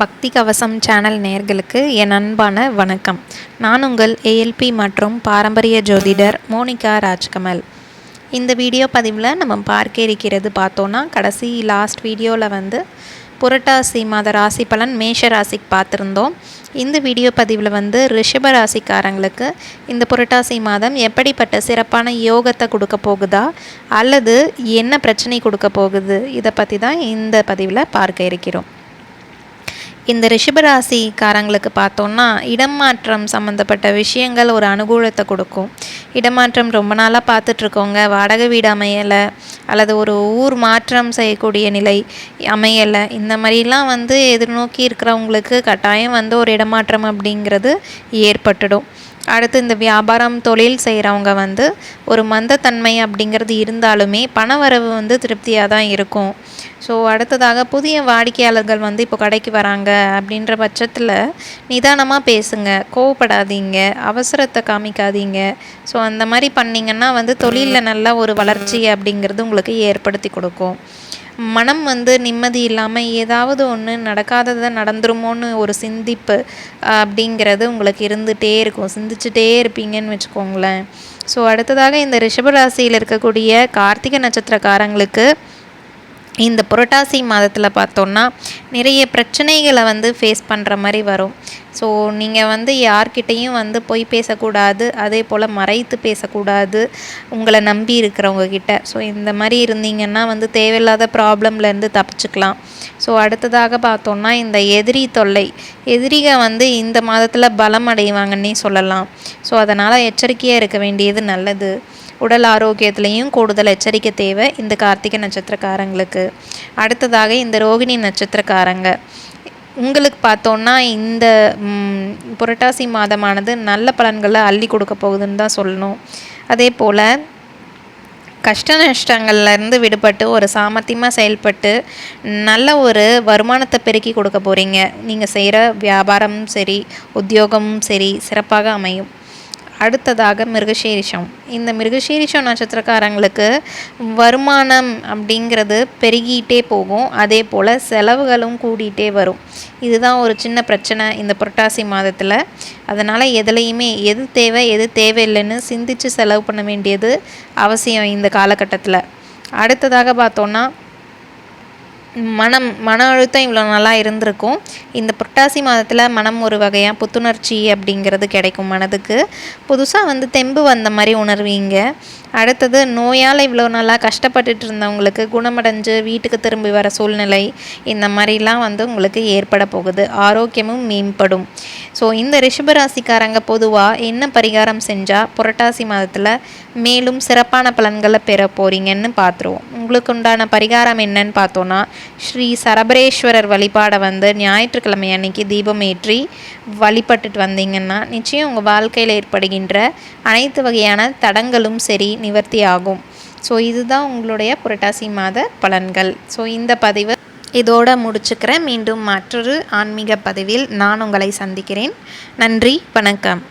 பக்தி கவசம் சேனல் நேர்களுக்கு என் அன்பான வணக்கம். நான் உங்கள் ஏஎல்பி மற்றும் பாரம்பரிய ஜோதிடர் மோனிகா ராஜ்கமல். இந்த வீடியோ பதிவில் நம்ம பார்க்க இருக்கிறது பார்த்தோன்னா கடைசி லாஸ்ட் வீடியோவில் வந்து புரட்டாசி மாத ராசி பலன் மேஷ ராசிக்கு பார்த்துருந்தோம். இந்த வீடியோ பதிவில் வந்து ரிஷப ராசிக்காரங்களுக்கு இந்த புரட்டாசி மாதம் எப்படிப்பட்ட சிறப்பான யோகத்தை கொடுக்க போகுதா அல்லது என்ன பிரச்சனை கொடுக்க போகுது இதை பற்றி தான் இந்த பதிவில் பார்க்க இருக்கிறோம். இந்த ரிஷபராசிக்காரங்களுக்கு பார்த்தோன்னா இடமாற்றம் சம்மந்தப்பட்ட விஷயங்கள் ஒரு அனுகூலத்தை கொடுக்கும். இடமாற்றம் ரொம்ப நாளாக பார்த்துட்ருக்கோங்க. வாடகை வீடு அமையலை அல்லது ஒரு ஊர் மாற்றம் செய்யக்கூடிய நிலை அமையலை. இந்த மாதிரிலாம் வந்து எதிர்நோக்கி இருக்கிறவங்களுக்கு கட்டாயம் வந்து ஒரு இடமாற்றம் அப்படிங்கிறது ஏற்பட்டுடும். அடுத்து இந்த வியாபாரம் தொழில் செய்கிறவங்க வந்து ஒரு மந்தத்தன்மை அப்படிங்கிறது இருந்தாலுமே பண வரவு வந்து திருப்தியாக தான் இருக்கும். ஸோ அடுத்ததாக புதிய வாடிக்கையாளர்கள் வந்து இப்போ கடைக்கு வராங்க அப்படின்ற பட்சத்தில் நிதானமாக பேசுங்க கோவப்படாதீங்க அவசரத்தை காமிக்காதீங்க. ஸோ அந்த மாதிரி பண்ணிங்கன்னா வந்து தொழிலில் நல்ல ஒரு வளர்ச்சி அப்படிங்கிறது உங்களுக்கு ஏற்படுத்தி கொடுக்கும். மனம் வந்து நிம்மதி இல்லாமல் ஏதாவது ஒன்று நடக்காததை நடந்துருமோன்னு ஒரு சிந்திப்பு அப்படிங்கிறது உங்களுக்கு இருந்துகிட்டே இருக்கும். சிந்திச்சுட்டே இருப்பீங்கன்னு வச்சுக்கோங்களேன். ஸோ அடுத்ததாக இந்த ரிஷபராசியில் இருக்கக்கூடிய கார்த்திகை நட்சத்திரக்காரங்களுக்கு இந்த புரட்டாசி மாதத்தில் பார்த்தோன்னா நிறைய பிரச்சனைகளை வந்து ஃபேஸ் பண்ணுற மாதிரி வரும். ஸோ நீங்கள் வந்து யார்கிட்டையும் வந்து போய் பேசக்கூடாது அதே போல் மறைத்து பேசக்கூடாது உங்களை நம்பி இருக்கிறவங்க கிட்ட. ஸோ இந்த மாதிரி இருந்தீங்கன்னா வந்து தேவையில்லாத ப்ராப்ளம்லேருந்து தப்பிச்சுக்கலாம். ஸோ அடுத்ததாக பார்த்தோன்னா இந்த எதிரி தொல்லை. எதிரிக வந்து இந்த மாதத்தில் பலம் அடைவாங்கன்னே சொல்லலாம். ஸோ அதனால் எச்சரிக்கையாக இருக்க வேண்டியது நல்லது. உடல் ஆரோக்கியத்துலேயும் கூடுதல் எச்சரிக்கை தேவை இந்த கார்த்திகை நட்சத்திரக்காரங்களுக்கு. அடுத்ததாக இந்த ரோகிணி நட்சத்திரக்காரங்க. உங்களுக்கு பார்த்தோன்னா இந்த புரட்டாசி மாதமானது நல்ல பலன்களை அள்ளி கொடுக்க போகுதுன்னு தான் சொல்லணும். அதே போல் கஷ்ட நஷ்டங்கள்லேருந்து விடுபட்டு ஒரு சாமர்த்தியமாக செயல்பட்டு நல்ல ஒரு வருமானத்தை பெருக்கி கொடுக்க போகிறீங்க நீங்கள் செய்கிற வியாபாரமும் சரி உத்தியோகமும் சரி சிறப்பாக அமையும். அடுத்ததாக மிருகசீரிஷம். இந்த மிருகசீரிஷம் நட்சத்திரக்காரங்களுக்கு வருமானம் அப்படிங்கிறது பெருகிட்டே போகும். அதே போல் செலவுகளும் கூடிட்டே வரும். இதுதான் ஒரு சின்ன பிரச்சனை இந்த புரட்டாசி மாதத்தில். அதனால் எதுலேயுமே எது தேவை எது தேவையில்லைன்னு சிந்தித்து செலவு பண்ண வேண்டியது அவசியம் இந்த காலகட்டத்தில். அடுத்ததாக பார்த்தோன்னா மனம் மன அழுத்தம் இவ்வளோ நல்லா இருந்திருக்கும். இந்த புரட்டாசி மாதத்தில் மனம் ஒரு வகையாக புத்துணர்ச்சி அப்படிங்கிறது கிடைக்கும் மனதுக்கு. புதுசாக வந்து தெம்பு வந்த மாதிரி உணர்வீங்க. அடுத்தது நோயால் இவ்வளோ நல்லா கஷ்டப்பட்டுட்டு இருந்தவங்களுக்கு குணமடைஞ்சு வீட்டுக்கு திரும்பி வர சூழ்நிலை இந்த மாதிரிலாம் வந்து உங்களுக்கு ஏற்பட போகுது. ஆரோக்கியமும் மேம்படும். ஸோ இந்த ரிஷபராசிக்காரங்க பொதுவாக என்ன பரிகாரம் செஞ்சால் புரட்டாசி மாதத்தில் மேலும் சிறப்பான பலன்களை பெற போகிறீங்கன்னு பார்த்துருவோம் உங்களுக்கு உண்டான பரிகாரம் என்னன்னு பார்த்தோன்னா ஸ்ரீ சரபரேஸ்வரர் வழிபாடை வந்து ஞாயிற்றுக்கிழமை அன்னைக்கு தீபம் ஏற்றி வழிபட்டுட்டு வந்தீங்கன்னா நிச்சயம் உங்கள் வாழ்க்கையில் ஏற்படுகின்ற அனைத்து வகையான தடங்களும் சரி நிவர்த்தி ஆகும் ஸோ இதுதான் உங்களுடைய புரட்டாசி மாத பலன்கள். ஸோ இந்த பதிவு இதோட முடிச்சுக்கிறேன். மீண்டும் மற்றொரு ஆன்மீக பதிவில் நான் உங்களை சந்திக்கிறேன். நன்றி வணக்கம்.